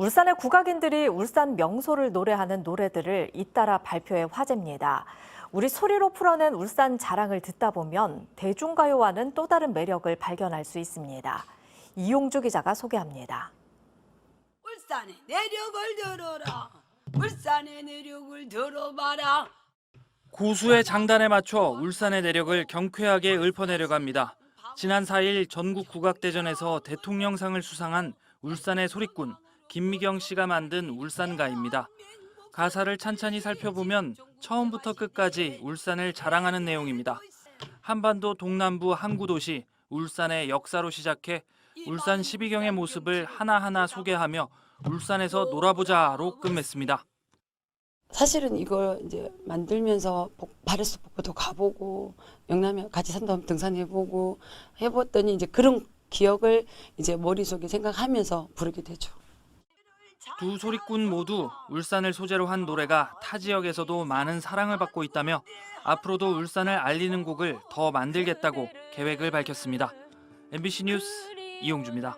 울산의 국악인들이 울산 명소를 노래하는 노래들을 잇따라 발표해 화제입니다. 우리 소리로 풀어낸 울산 자랑을 듣다 보면 대중가요와는 또 다른 매력을 발견할 수 있습니다. 이용주 기자가 소개합니다. 울산의 내력을 들어라 울산의 내력을 들어봐라 고수의 장단에 맞춰 울산의 내력을 경쾌하게 읊어내려갑니다. 지난 4일 전국 국악대전에서 대통령상을 수상한 울산의 소리꾼 김미경 씨가 만든 울산가입니다. 가사를 찬찬히 살펴보면 처음부터 끝까지 울산을 자랑하는 내용입니다. 한반도 동남부 항구 도시 울산의 역사로 시작해 울산 12경의 모습을 하나하나 소개하며 울산에서 놀아보자로 끝맺습니다. 사실은 이걸 이제 만들면서 복- 바레스 폭포도 가보고 영남에 같이 산다면 등산해보고 해봤더니 이제 그런 기억을 이제 머릿속에 생각하면서 부르게 되죠. 두 소리꾼 모두 울산을 소재로 한 노래가 타 지역에서도 많은 사랑을 받고 있다며 앞으로도 울산을 알리는 곡을 더 만들겠다고 계획을 밝혔습니다. MBC 뉴스 이용주입니다.